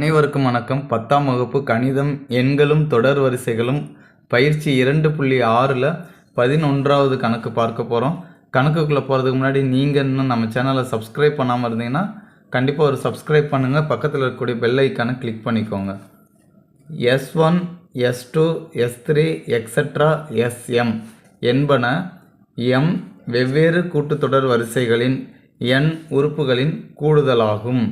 அனைவருக்கும் வணக்கம். பத்தாம் வகுப்பு கணிதம் எண்களும் தொடர் வரிசைகளும் பயிற்சி இரண்டு புள்ளி ஆறில் பதினொன்றாவது கணக்கு பார்க்க போகிறோம் கணக்குக்குள்ளே போகிறதுக்கு முன்னாடி நீங்கள் இன்னும் நம்ம சேனலை சப்ஸ்கிரைப் பண்ணாமல் இருந்தீங்கன்னா கண்டிப்பாக ஒரு சப்ஸ்கிரைப் பண்ணுங்கள் பக்கத்தில் இருக்கக்கூடிய பெல் ஐக்கானை கிளிக் பண்ணிக்கோங்க. S one S two S three extra S M என்பன எம் வெவ்வேறு கூட்டுத்தொடர் வரிசைகளின் எண் உறுப்புகளின் கூடுதலாகும்.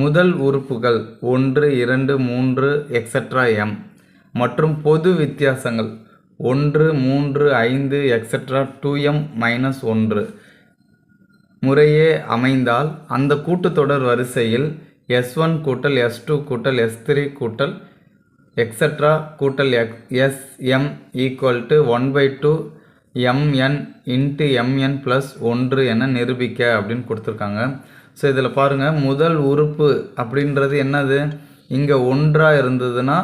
முதல் உறுப்புகள் ஒன்று இரண்டு மூன்று எக்ஸட்ரா எம் மற்றும் பொது வித்தியாசங்கள் ஒன்று மூன்று ஐந்து எக்ஸட்ரா டூ எம் மைனஸ் ஒன்று. முறையே அமைந்தால் அந்த கூட்டுத்தொடர் வரிசையில் எஸ் ஒன் கூட்டல் எஸ் டூ கூட்டல் எஸ் த்ரீ கூட்டல் எக்ஸட்ரா கூட்டல் egg S M equal to one by two M N into M N plus ஒன்று என நிரூபிக்க அப்படின்னு கொடுத்துருக்காங்க. ஸோ இதில் பாருங்கள் முதல் உறுப்பு அப்படின்றது என்னது? இங்கே ஒன்றாக இருந்ததுன்னா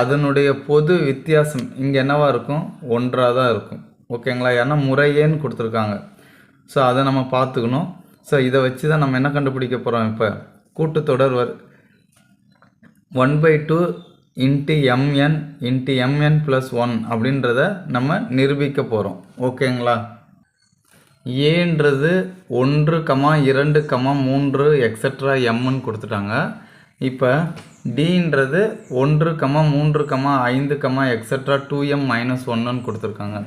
அதனுடைய பொது வித்தியாசம் இங்கே என்னவாக இருக்கும்? ஒன்றாக தான் இருக்கும். ஓகேங்களா? ஏன்னா முறையேன்னு கொடுத்துருக்காங்க. ஸோ அதை நம்ம பார்த்துக்கணும். ஸோ இதை வச்சு தான் நம்ம என்ன கண்டுபிடிக்க போகிறோம் இப்போ? கூட்டுத்தொடர் வர் one by two into M N into M N plus one அப்படின்றத நம்ம நிரூபிக்க போகிறோம் ஓகேங்களா? ஏன்றது ஒன்று கமா இரண்டு கமா மூன்று எக்ஸட்ரா எம்னு கொடுத்துட்டாங்க. இப்போ டின்றது ஒன்று கமா மூன்று கமா ஐந்து comma extra two M minus ஒன்றுன்னு கொடுத்துருக்காங்க.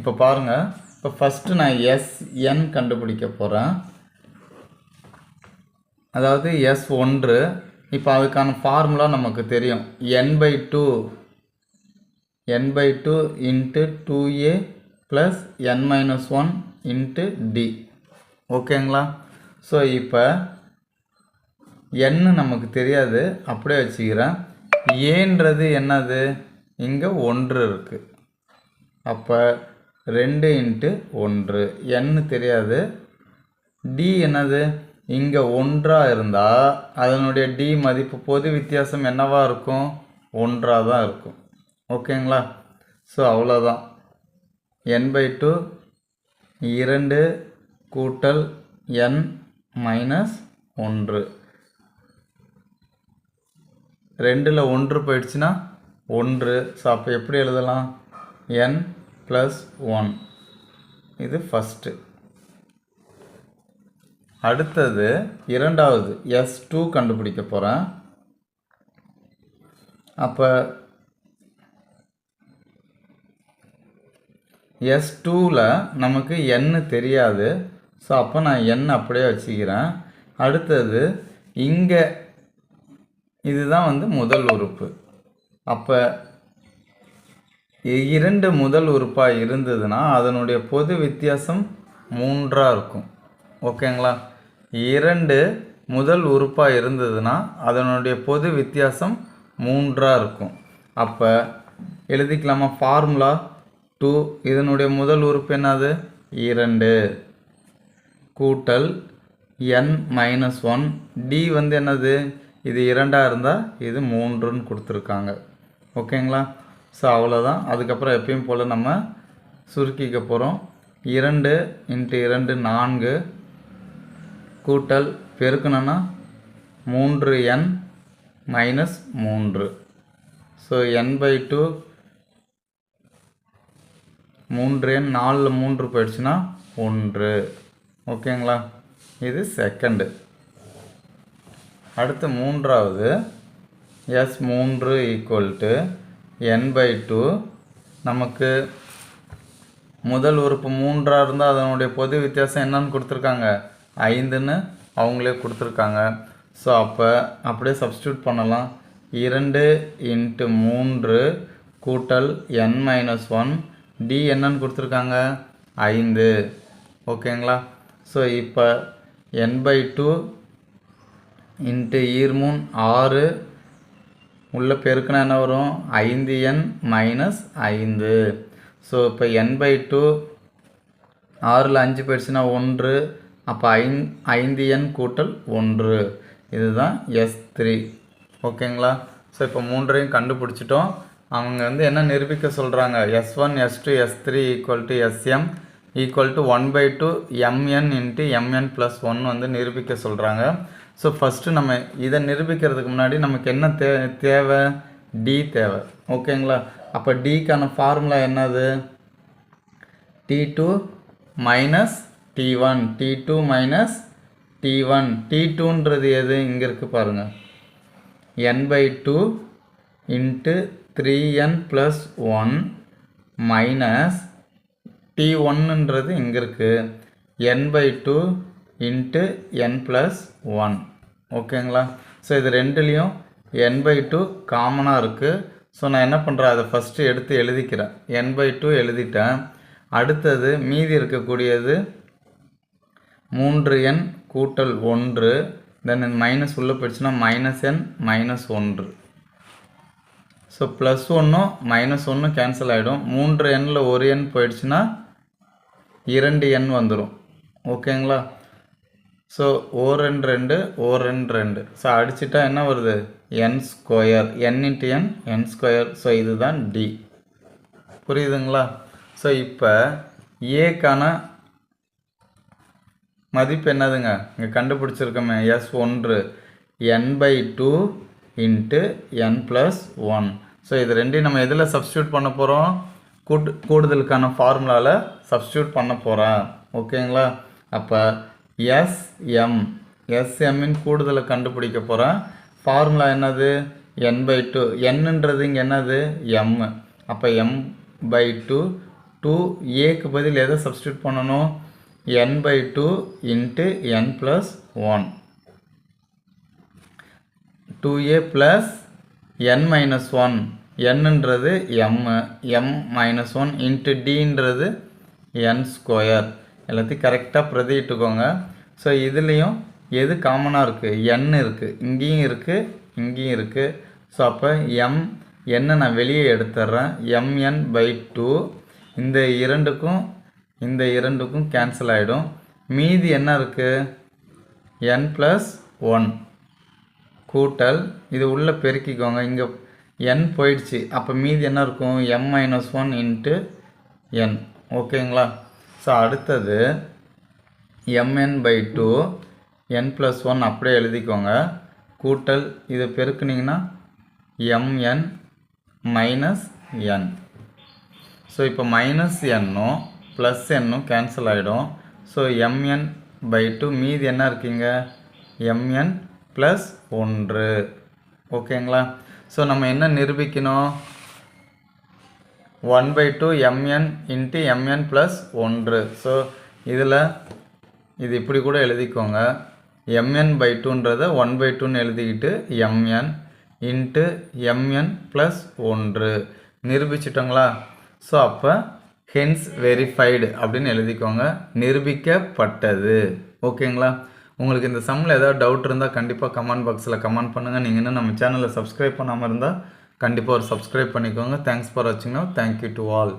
இப்போ பாருங்கள் இப்போ ஃபஸ்ட்டு நான் எஸ் என் கண்டுபிடிக்க போகிறேன் அதாவது எஸ் ஒன்று. இப்போ அதுக்கான ஃபார்முலா நமக்கு தெரியும். N by two N by two into two A plus N minus one into D ஓகேங்களா ஸோ இப்போ என்னு நமக்கு தெரியாது. அப்படியே வச்சுக்கிறேன். ஏன்றது என்னது? இங்கே ஒன்று இருக்குது அப்போ ரெண்டு இன்ட்டு ஒன்று. என்னு தெரியாது. டி என்னது? இங்கே ஒன்றாக இருந்தால் அதனுடைய டி மதிப்பு பொது வித்தியாசம் என்னவாக இருக்கும்? ஒன்றாக தான் இருக்கும். ஓகேங்களா ஸோ அவ்வளோதான் என் பை டூ இரண்டு கூட்டல் என் மைனஸ் ஒன்று. ரெண்டில் ஒன்று போயிடுச்சுன்னா ஒன்று. ஸோ அப்போ எப்படி எழுதலாம்? என் ப்ளஸ் ஒன் இது ஃபஸ்ட்டு அடுத்தது இரண்டாவது எஸ் டூ கண்டுபிடிக்க போகிறேன் அப்போ எஸ் டூவில் நமக்கு எண்ணு தெரியாது. ஸோ அப்போ நான் எண் அப்படியே வச்சுக்கிறேன். அடுத்தது இங்கே இதுதான் வந்து முதல் உறுப்பு. அப்போ இரண்டு முதல் உறுப்பாக இருந்ததுன்னா அதனுடைய பொது வித்தியாசம் மூன்றாக இருக்கும். ஓகேங்களா? இரண்டு முதல் உறுப்பாக இருந்ததுன்னா அதனுடைய பொது வித்தியாசம் மூன்றாக இருக்கும். அப்போ எழுதிக்கலாமா? ஃபார்முலா டூ இதனுடைய முதல் உறுப்பு என்னது? இரண்டு. கூட்டல் என் மைனஸ் ஒன் டி வந்து என்னது? இது இரண்டாக இருந்தால் இது மூன்றுன்னு கொடுத்துருக்காங்க. ஓகேங்களா? ஸோ அவ்வளோதான் அதுக்கப்புறம் எப்பயும் போல் நம்ம சுருக்கிக்க போகிறோம் இரண்டு இன்ட்டு இரண்டு நான்கு. கூட்டல் பெருக்கணும்னா மூன்று என் மைனஸ் மூன்று. ஸோ என் பை டூ மூன்று எண் நாலில் மூன்று போயிடுச்சுன்னா ஒன்று. ஓகேங்களா? இது செகண்டு அடுத்து மூன்றாவது. எஸ் மூன்று equal to N by two நமக்கு முதல் உறுப்பு மூன்றாக இருந்தால் அதனுடைய பொது வித்தியாசம் என்னன்னு கொடுத்துருக்காங்க. ஐந்துன்னு அவங்களே கொடுத்துருக்காங்க. ஸோ அப்போ அப்படியே சப்ஸ்டியூட் பண்ணலாம். இரண்டு இன்ட்டு மூன்று கூட்டல் என் மைனஸ் ஒன் டி என்னன்னு கொடுத்துருக்காங்க? ஐந்து. ஓகேங்களா? ஸோ இப்போ என் பை டூ இன்ட்டு ஈர்மூன் ஆறு. உள்ள பெருக்கினா என்ன வரும்? ஐந்து என் மைனஸ் ஐந்து. ஸோ இப்போ என் பை டூ ஆறில் அஞ்சு போயிடுச்சுன்னா ஒன்று. அப்போ ஐந் ஐந்து என் கூட்டல் ஒன்று. இதுதான் எஸ் த்ரீ ஓகேங்களா? ஸோ இப்போ மூன்றையும் கண்டுபிடிச்சிட்டோம். அவங்க வந்து என்ன நிரூபிக்க சொல்கிறாங்க S one S two S three equal to S M equal to one by two M N into M N plus one வந்து நிரூபிக்க சொல்கிறாங்க ஸோ ஃபஸ்ட்டு நம்ம இதை நிரூபிக்கிறதுக்கு முன்னாடி நமக்கு என்ன தே தேவை? டி தேவை. ஓகேங்களா? அப்போ டிக்கான ஃபார்முலா என்னது? D two minus D one D two minus D one D டூன்றது எது? இங்கே இருக்குது பாருங்கள் N by two into three N plus one minus D ஒன்னுன்றது இங்கே இருக்குது N by two into N plus one ஓகேங்களா ஸோ இது ரெண்டுலேயும் என் பை டூ காமனாக இருக்குது ஸோ நான் என்ன பண்ணுறேன் அதை ஃபஸ்ட்டு எடுத்து எழுதிக்கிறேன். என் பை டூ எழுதிட்டேன். அடுத்தது மீதி இருக்கக்கூடியது மூன்று எண் கூட்டல் ஒன்று. தென் மைனஸ் உள்ளே போயிடுச்சுன்னா மைனஸ் என் மைனஸ் ஒன்று. ஸோ ப்ளஸ் ஒன்றும் மைனஸ் ஒன்றும் கேன்சல் ஆகிடும் மூன்று எண்ணில் ஒரு எண் போயிடுச்சுன்னா இரண்டு எண் வந்துடும் ஓகேங்களா ஸோ ஓ ரெண்டு ரெண்டு ஓ ரெண்டு ரெண்டு. ஸோ அடிச்சிட்டா என்ன வருது? N square N into N N square so இதுதான் டி புரியுதுங்களா? ஸோ இப்போ ஏக்கான மதிப்பு என்னதுங்க? இங்கே கண்டுபிடிச்சிருக்கோமே. எஸ் ஒன்று N by two into N plus one so இது ரெண்டையும் நம்ம எதில் சப்ஸ்டியூட் பண்ண போகிறோம் கூட்டு கூடுதலுக்கான ஃபார்முலாவில் சப்ஸ்டியூட் பண்ண போகிறேன் ஓகேங்களா? அப்போ எஸ்எம் எஸ்எம்மின் கூடுதலை கண்டுபிடிக்க போகிறேன் ஃபார்முலா என்னது? என் பை டூ என்னன்றது இங்கே என்னது? எம் அப்போ எம் பை டூ டூ ஏக்கு பதில் எதை சப்ஸ்டியூட் பண்ணணும்? N by two into N plus one two A plus N minus one என்னன்றது M M minus one into டின்றது N square எல்லாத்தையும் கரெக்டாக பிரதிட்டுக்கோங்க ஸோ இதுலேயும் எது காமனாக இருக்குது என் இருக்குது இங்கேயும் இருக்குது இங்கேயும் இருக்குது ஸோ அப்போ எம் என்ன நான் வெளியே எடுத்துட்றேன் எம்என் பை டூ இந்த இரண்டுக்கும் இந்த இரண்டுக்கும் கேன்சல் ஆகிடும் மீதி என்ன இருக்குது என் ப்ளஸ் ஒன் கூட்டல் இது உள்ளே பெருக்கிக்கோங்க. இங்கே என் போயிடுச்சு. அப்போ மீதி என்ன இருக்கும்? M minus one into N ஓகேங்களா? ஸோ அடுத்தது M N by two N plus one அப்படியே எழுதிக்கோங்க. கூட்டல் இதை பெருக்குனிங்கன்னா M N minus N so இப்போ மைனஸ் என்னும் ப்ளஸ் என்னும் கேன்சல் ஆகிடும் so M N by two மீதி என்ன இருக்கீங்க? எம்என் ப்ளஸ் ஒன்று. ஓகேங்களா ஸோ நம்ம என்ன நிரூபிக்கணும்? One by two M N into M N plus ஒன்று. ஸோ இதில் இது இப்படி கூட எழுதிக்கோங்க. எம்என் பை டூன்றதை ஒன் பை டூன்னு எழுதிக்கிட்டு M N into M N plus ஒன்று. நிரூபிச்சிட்டோங்களா? ஸோ அப்போ ஹென்ஸ் வெரிஃபைடு அப்படின்னு எழுதிக்கோங்க. நிரூபிக்கப்பட்டது. ஓகேங்களா உங்களுக்கு இந்த சம்மில் ஏதாவது டவுட் இருந்தால் கண்டிப்பாக கமெண்ட் பாக்ஸில் கமெண்ட் பண்ணுங்கள் நீங்கள் இன்னும் நம்ம சேனலை சப்ஸ்கிரைப் பண்ணாமல் இருந்தால் கண்டிப்பாக ஒரு சப்ஸ்கிரைப் பண்ணிக்கோங்க. தேங்க்ஸ் ஃபார் வாட்சிங் now thank you to all